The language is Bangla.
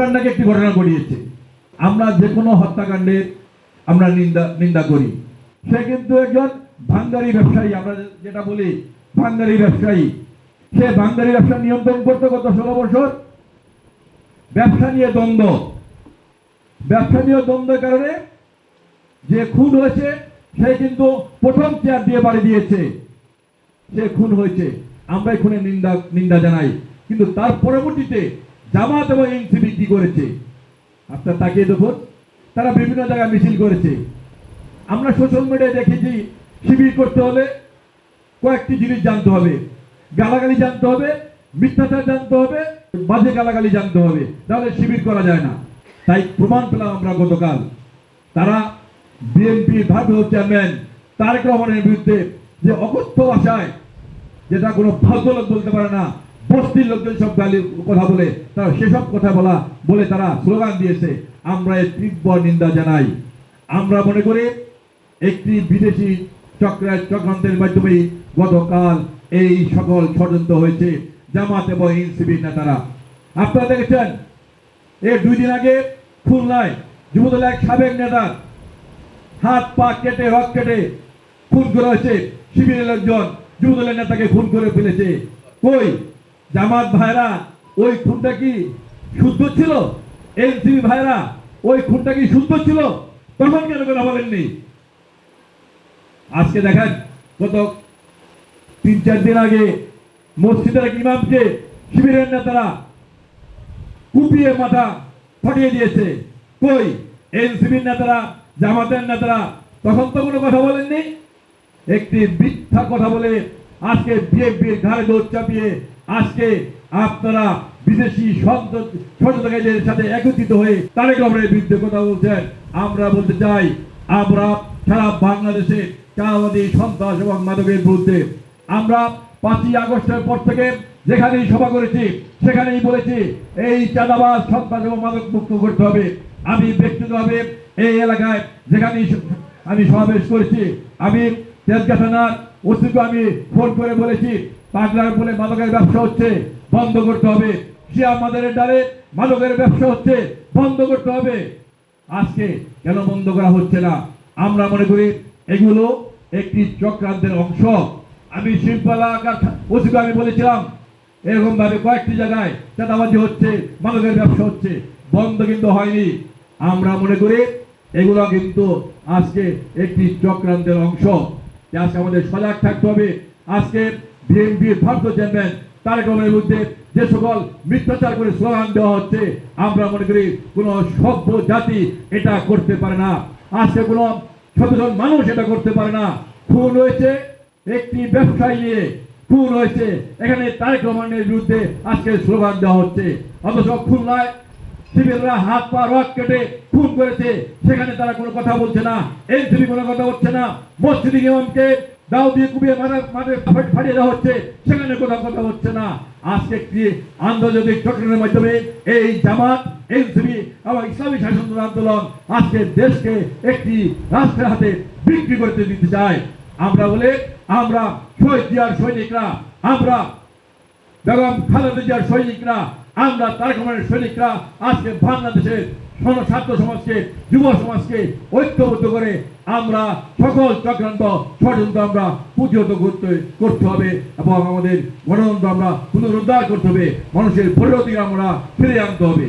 ইমরান নাকি একটি ঘটনা ঘটিয়েছে আমরা যে কোনো হত্যাকাণ্ডের আমরা নিন্দা নিন্দা করি। সে কিন্তু একজন ভাঙ্গারি ব্যবসায়ী, আমরা যেটা বলি ভাঙ্গারি ব্যবসায়ী। সে ভাঙ্গারি ব্যবসা নিয়ন্ত্রণ করতে গত ষোলো বছর। ব্যবসা নিয়ে দ্বন্দ্ব। ব্যবসা নিয়ে দ্বন্দ্বের কারণে যে খুন হয়েছে, সে কিন্তু প্রথম চেয়ার দিয়ে বাড়ি দিয়েছে। সে খুন হয়েছে। আমরা এই খুনের নিন্দা নিন্দা জানাই। কিন্তু তার পরবর্তীতে জামাত এবং এনসিপি কি করেছে? আপনার তাকিয়ে দেখুন, তারা বিভিন্ন জায়গায় মিছিল করেছে। আমরা সোশ্যাল মিডিয়ায় দেখেছি, শিবির করতে হলে কয়েকটি জিনিস জানতে হবে। গালাগালি জানতে হবে, মিথ্যাচার জানতে হবে, বাজে গালাগালি জানতে হবে, তাহলে শিবির করা যায় না। তাই প্রমাণ পেলাম আমরা গতকাল। তারা বিএনপি ভারপ্রাপ্ত চেয়ারম্যান তারেক রহমানের বিরুদ্ধে যে অকথ্য ভাষায়, যেটা কোনো ভদ্রলোক বলতে পারে না বস্তির লোকজন সব গালি, কথা বলে, তারা সেসব কথা বলা বলে তারা স্লোগান দিয়েছে। আমরা এর তীব্র নিন্দা জানাই। আমরা মনে করি একটি বিদেশি চক্রের চক্রান্তের মাধ্যমে গতকাল এই সকল ষড়যন্ত্র হয়েছে, জামাত এবং এনসিবির নেতারা। আপনারা দেখেছেন, এর দুই দিন আগে খুলনায় যুবদলের এক সাবেক নেতা হাত পা কেটে হক কেটে খুন করা হয়েছে শিবিরের লোকজন যুবদলের নেতাকে খুন করে ফেলেছে। কই? জামাত ভাইরা, ওই খুনটা কি শুদ্ধ ছিল? এনসিবি ভাইরা, ওই খুনটা কি শুদ্ধ ছিল? তখন কেন কথা বলেননি? আজকে দেখেন, গত তিন, চার দিন আগে মসজিদের এক ইমামকে শিবিরের নেতারা কুপিয়ে মাথা ফাটিয়ে দিয়েছে। কই? এনসিবির নেতারা, জামাতের নেতারা, তখন তো কোনো কথা বলেননি? একটি মিথ্যা কথা বলে আজকে বিএনপির ঘাড়ে দৌড় চাপিয়ে আজকে আপনারা বিদেশি ষড়যন্ত্রকারীদের সাথে একত্রিত হয়ে তারেক রহমানের বিরুদ্ধে কথা বলছেন। আমরা বলতে চাই, আমরা সারা বাংলাদেশে চাঁদাবাদী সন্ত্রাস এবং মাদকের বিরুদ্ধে আমরা পাঁচই আগস্টের পর থেকে যেখানেই সভা করেছি, সেখানেই বলেছি, এই চাঁদাবাজ, সন্ত্রাস এবং মাদক মুক্ত করতে হবে। আমি ব্যক্তিগতভাবে এই এলাকায় যেখানেই আমি সমাবেশ করেছি, আমি তেজগা থানার ওসিকে আমি ফোন করে বলেছি পাগলার বলে মাদকের ব্যবসা হচ্ছে, বন্ধ করতে হবে। আমাদের দ্বারে মাদকের ব্যবসা হচ্ছে, বন্ধ করতে হবে। আজকে কেন বন্ধ করা হচ্ছে না? আমরা মনে করি এগুলো একটি চক্রান্তের অংশ। আমি শিল্পালা ওসিকে আমি বলেছিলাম এরকম ভাবে কয়েকটি জায়গায় চাঁদাবাজি হচ্ছে, মাদকের ব্যবসা হচ্ছে, বন্ধ কিন্তু হয়নি। আমরা মনে করি এগুলো কিন্তু আজকে একটি চক্রান্তের অংশ। যে আজকে আমাদের সজাগ থাকতে হবে। আজকে বিএনপির ভারত চেয়ারম্যান তারেক রহমানের বিরুদ্ধে যে সকল মিথ্যাচার করে স্লোগান দেওয়া হচ্ছে, আমরা মনে করি কোনো সভ্য জাতি এটা করতে পারে না। আজকে কোনো সচেতন মানুষ এটা করতে পারে না। খুন হয়েছে একটি ব্যবসায়ী নিয়ে, খুন হয়েছে। এখানে তারেক রহমানের বিরুদ্ধে আজকে স্লোগান দেওয়া হচ্ছে। অথচ খুলনায় সিভিলরা হাত পা রক কেটে খুন করেছে, সেখানে তারা কোনো কথা বলছে না এনসিবি কোনো কথা বলছে না, মসজিদ ইমামকে দাও দিয়ে কুবিয়ে মারা মাঠে ফাটিয়ে দেওয়া হচ্ছে, সেখানে কোনো কথা হচ্ছে না। আজকে একটি আন্তর্জাতিক চক্রের মাধ্যমে এই জামাত এনসিবি এবং ইসলামী শাসন আন্দোলন আজকে দেশকে একটি রাষ্ট্রের হাতে বিক্রি করতে দিতে চায়। আমরা বলে, আমরা শহীদ জিয়ার সৈনিকরা, আমরা বেগম খালেদা জিয়ার সৈনিকরা আমরা তারেক রহমানের সৈনিকরা আজকে বাংলাদেশের ছাত্র সমাজকে, যুব সমাজকে ঐক্যবদ্ধ করে আমরা সকল চক্রান্ত ষড়যন্ত্র আমরা প্রতিহত করতে করতে হবে এবং আমাদের গণতন্ত্র আমরা পুনরুদ্ধার করতে হবে। মানুষের পরিণতি আমরা ফিরে আনতে হবে।